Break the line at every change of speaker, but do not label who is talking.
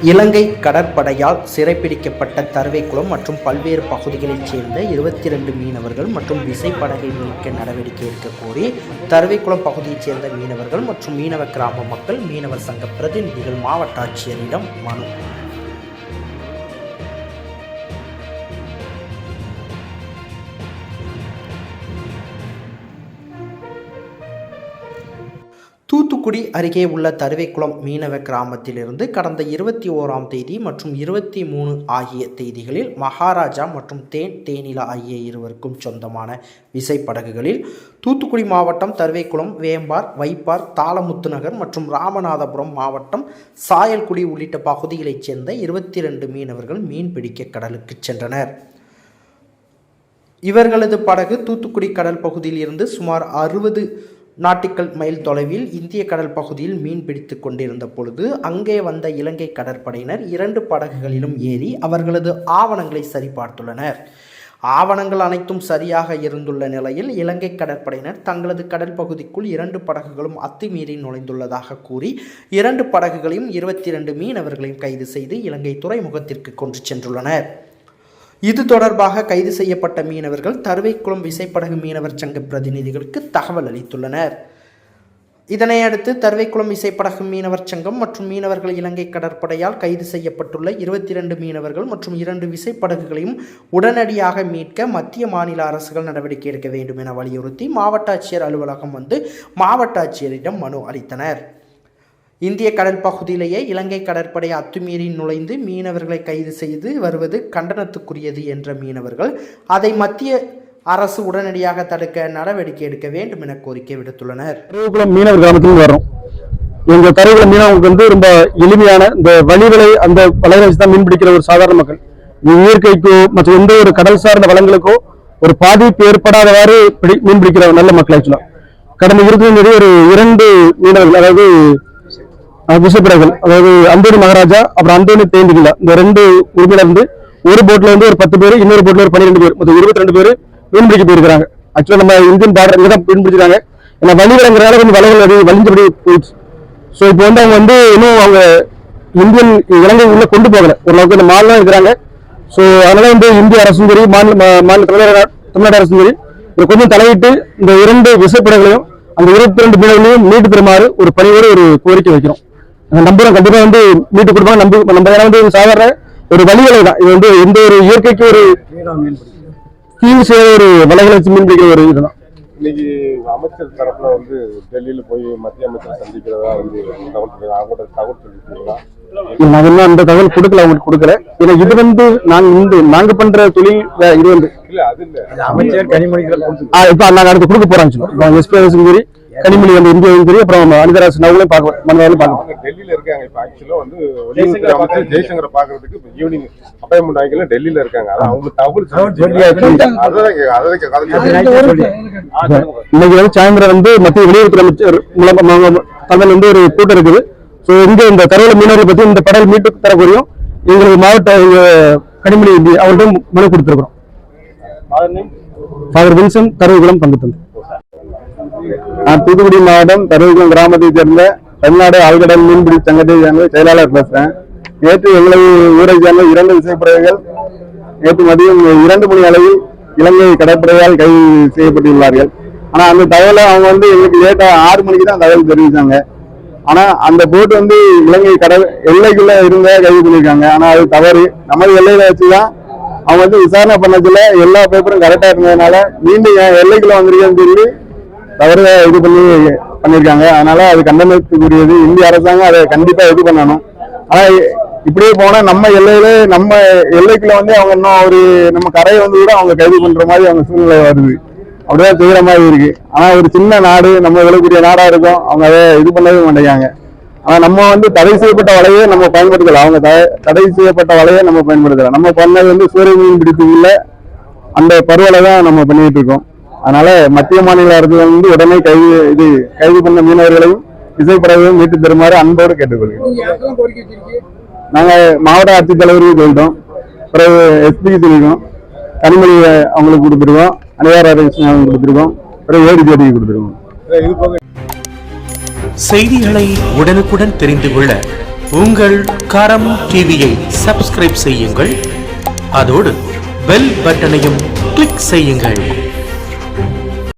இலங்கை கடற்படையால் சிறைப்பிடிக்கப்பட்ட தருவைக்குளம் மற்றும் பல்வேறு பகுதிகளைச் சேர்ந்த இருபத்தி ரெண்டு மீனவர்கள் மற்றும் விசைப்படகை மீட்க நடவடிக்கை எடுக்க கோரி தருவைக்குளம் பகுதியைச் சேர்ந்த மீனவர்கள் மற்றும் மீனவ கிராம மக்கள் மீனவர் சங்க பிரதிநிதிகள் மாவட்ட ஆட்சியரிடம் மனு தூத்துக்குடி அருகே உள்ள தருவைக்குளம் மீனவ கிராமத்திலிருந்து கடந்த இருபத்தி ஓராம் தேதி மற்றும் இருபத்தி மூணு ஆகிய தேதிகளில் மகாராஜா மற்றும் தேன் தேனிலா ஆகிய இருவருக்கும் சொந்தமான விசைப்படகுகளில் தூத்துக்குடி மாவட்டம் தருவைக்குளம் வேம்பார் வைப்பார் தாளமுத்து நகர் மற்றும் ராமநாதபுரம் மாவட்டம் சாயல்குடி உள்ளிட்ட பகுதிகளைச் சேர்ந்த இருபத்தி ரெண்டு மீனவர்கள் மீன் பிடிக்க கடலுக்கு சென்றனர். இவர்களது படகு தூத்துக்குடி கடல் பகுதியில் இருந்து சுமார் அறுபது நாட்டிக்கல் மைல் தொலைவில் இந்திய கடல் பகுதியில் மீன் பிடித்து கொண்டிருந்த பொழுது அங்கே வந்த இலங்கை கடற்படையினர் இரண்டு படகுகளிலும் ஏறி அவர்களது ஆவணங்களை சரிபார்த்துள்ளனர். ஆவணங்கள் அனைத்தும் சரியாக இருந்துள்ள நிலையில் இலங்கை கடற்படையினர் தங்களது கடல் பகுதிக்குள் இரண்டு படகுகளும் அத்துமீறி நுழைந்துள்ளதாக கூறி இரண்டு படகுகளையும் இருபத்தி இரண்டு மீனவர்களையும் கைது செய்து இலங்கை துறைமுகத்திற்கு கொண்டு சென்றுள்ளனர். இது தொடர்பாக கைது செய்யப்பட்ட மீனவர்கள் தருவைக்குளம் விசைப்படகு மீனவர் சங்க பிரதிநிதிகளுக்கு தகவல் அளித்துள்ளனர். இதனையடுத்து தருவைக்குளம் விசைப்படகு மீனவர் சங்கம் மற்றும் மீனவர்கள் இலங்கை கடற்படையால் கைது செய்யப்பட்டுள்ள இருபத்தி இரண்டு மீனவர்கள் மற்றும் இரண்டு விசைப்படகுகளையும் உடனடியாக மீட்க மத்திய மாநில அரசுகள் நடவடிக்கை எடுக்க வேண்டும் என வலியுறுத்தி மாவட்ட ஆட்சியர் அலுவலகம் வந்து மாவட்ட ஆட்சியரிடம் மனு அளித்தனர். இந்திய கடல் பகுதியிலேயே இலங்கை கடற்படை அத்துமீறி நுழைந்து மீனவர்களை கைது செய்து வருவது கண்டனத்துக்குரியது என்ற மீனவர்கள் அதை மத்திய அரசு உடனடியாக தடுக்க நடவடிக்கை எடுக்க வேண்டும் என கோரிக்கை விடுத்துள்ளனர்.
கருவேக்குளம் மீனவர் கிராமத்தில் வரும் எங்க கருவேக்குளம் மீனவங்களுக்கு வந்து ரொம்ப எளிமையான இந்த வழிகளை அந்த வலைகளை வச்சு தான் மீன் பிடிக்கிற ஒரு சாதாரண மக்கள். இயற்கைக்கோ மற்ற எந்த ஒரு கடல் சார்ந்த வளங்களுக்கோ ஒரு பாதிப்பு ஏற்படாதவாறு பிடி மீன் பிடிக்கிற நல்ல மக்கள் ஆக்சுவலா கடந்த இருபத்தி ஒரு இரண்டு மீனவர்கள் அதாவது விசைப்படைகள் அதாவது அந்தோனி மகாராஜா அப்புறம் அந்தோனி தேந்திகளா இந்த ரெண்டு உரிமையில இருந்து ஒரு போட்ல வந்து ஒரு பத்து பேர் இன்னொரு போட்ல ஒரு பன்னிரெண்டு பேர் மொத்தம் இருபத்தி ரெண்டு பேர் மீன் பிடிக்க போயிருக்காங்க ஆக்சுவலா நம்ம இந்தியன் பார்டர் இங்க தான் மீன் பிடிச்சிருக்காங்க. ஏன்னா வலிவிடங்கிறனால கொஞ்சம் வலைகள் அது வலிஞ்சபடி போயிடுச்சு. ஸோ இப்போ வந்து அவங்க வந்து இன்னும் அவங்க இந்தியன் இலங்கை உள்ள கொண்டு போகல. ஓரளவுக்கு இந்த மாநிலம் இருக்கிறாங்க. ஸோ அதனால வந்து இந்திய அரசும் சரி மாநில மா- மாநில தமிழ்நாடு தமிழ்நாடு அரசும் சரி இதை கொஞ்சம் தலையிட்டு இந்த இரண்டு விசைப்படங்களையும் அந்த இருபத்தி ரெண்டு மீனவர்களையும் மீட்டு பெறுமாறு ஒரு பணியோடு ஒரு கோரிக்கை வைக்கிறோம். நாங்க நம்புறோம் கண்டிப்பா வந்து மீட்டு கொடுப்பாங்க. நம்பி நம்ம வந்து சாதாரண ஒரு வழிகளை தான். இது வந்து எந்த ஒரு இயற்கைக்கு ஒரு தீங்கு செய்ய ஒரு வலைகளை வச்சு மீன் பிடிக்கிற ஒரு இதுதான்.
இன்னைக்கு அமைச்சர் தரப்புல வந்து டெல்லியில போய் மத்திய அமைச்சரை சந்திக்கிறதா வந்து தகவல் சொல்லி அவங்கள்ட்ட தகவல் சொல்லிருக்கீங்களா
நாங்க இன்னும் அந்த தகவல் கொடுக்கல அவங்களுக்கு கொடுக்கல. ஏன்னா இது வந்து நாங்க இந்த நாங்க பண்ற தொழில் இது வந்து
இல்ல அது இல்ல.
அமைச்சர் கனிமொழிகளை
ஆ, இப்ப நாங்க அடுத்து கொடுக்க சொல்லுவோம் எஸ்பிஎஸும் சரி. கனிமொழி வந்து இந்தியாவும் சரி அப்புறம் அனிதராசன் அவங்களையும் பார்க்க மனதாலும் பார்க்க
அவங்க டெல்லியில இருக்காங்க. இப்ப ஆக்சுவலா வந்து வெளியுறவுத்துறை அமைச்சர் ஜெய்சங்கரை பாக்குறதுக்கு ஈவினிங் அப்பாயின்மெண்ட் ஆகிக்கல. டெல்லியில இருக்காங்க. அதான் அவங்களுக்கு தகவல்.
இன்னைக்கு வந்து சாயந்தரம் வந்து மத்திய வெளியுறவுத்துறை அமைச்சர் மூலமா தலைமையில் வந்து ஒரு கூட்டம் இருக்குது. ஸோ இங்க இந்த கருவூல மீனவர்களை பத்தி இந்த படகு மீட்டு தரக்கூடிய எங்களுக்கு மாவட்ட கனிமொழி அவர்கிட்ட மனு கொடுத்துருக்கிறோம். ஃபாதர் வின்சன் கருவேகுளம் பங்கு தந்து. நான் தூத்துக்குடி மாவட்டம் தருவிக்குளம் கிராமத்தைச் சேர்ந்த தமிழ்நாடு ஆழ்கடல் மீன்பிடி சங்கத்தை சேர்ந்த செயலாளர் பேசுறேன். நேற்று எங்களது ஊரை சேர்ந்த இரண்டு விசைப்படைகள் நேற்று மதியம் இரண்டு மணி அளவில் இலங்கை கடற்படையால் கைது செய்யப்பட்டுள்ளார்கள் ஆனா அந்த தகவலை அவங்க வந்து எங்களுக்கு லேட்டா ஆறு மணிக்கு தான் தகவல் தெரிவித்தாங்க ஆனா அந்த போட் வந்து இலங்கை கடல் எல்லைக்குள்ள இருந்த கைது பண்ணியிருக்காங்க. ஆனா அது தவறு. நமது எல்லையில வச்சுதான் அவங்க வந்து விசாரணை பண்ணதுல எல்லா பேப்பரும் கரெக்டா இருந்ததுனால மீண்டும் என் எல்லைக்குள்ள வந்திருக்கேன்னு சொல்லி தவறு இது பண்ணி பண்ணியிருக்காங்க. அதனால அது கண்டனத்துக்குரியது. இந்திய அரசாங்கம் அதை கண்டிப்பா இது பண்ணணும். ஆனா இப்படியே போனா நம்ம எல்லையில நம்ம எல்லைக்குள்ள வந்து அவங்க இன்னும் ஒரு நம்ம கரையை வந்து கூட அவங்க கைது பண்ற மாதிரி அவங்க சூழ்நிலை வருது. அப்படிதான் செய்யற மாதிரி இருக்கு. ஆனா ஒரு சின்ன நாடு நம்ம இவ்வளவு நாடா இருக்கும். அவங்க அதை இது பண்ணவே மாட்டேங்காங்க ஆனா நம்ம வந்து தடை செய்யப்பட்ட வலையை நம்ம பயன்படுத்தல. அவங்க தடை செய்யப்பட்ட வலையை நம்ம பயன்படுத்தல. நம்ம பண்ணது வந்து சூரிய மீன் பிடிப்புல அந்த பருவலை தான் நம்ம பண்ணிட்டு இருக்கோம். அதனால மத்திய மாநில அரசுகள் வந்து உடனே கைது இது கைது பண்ண மீனவர்களையும் இசைப்படவையும் மீட்டு தருமாறு அன்போடு கேட்டுக்கொள்கிறோம் நாங்க மாவட்ட ஆட்சித்தலைவருக்கு சொல்லிட்டோம் பிறகு எஸ்பிக்கு சொல்லியிருக்கோம் கனிமொழி அவங்களுக்கு கொடுத்துருக்கோம். அனிவார அவங்களுக்கு கொடுத்துருக்கோம். பிறகு ஏடிஜேடிக்கு கொடுத்துருக்கோம்
இது போக
செய்திகளை உடனுக்குடன் தெரிந்து கொள்ள
உங்கள் கரம் டிவியை சப்ஸ்கிரைப் செய்யுங்கள். அதோடு பெல் பட்டனையும் கிளிக் செய்யுங்கள்.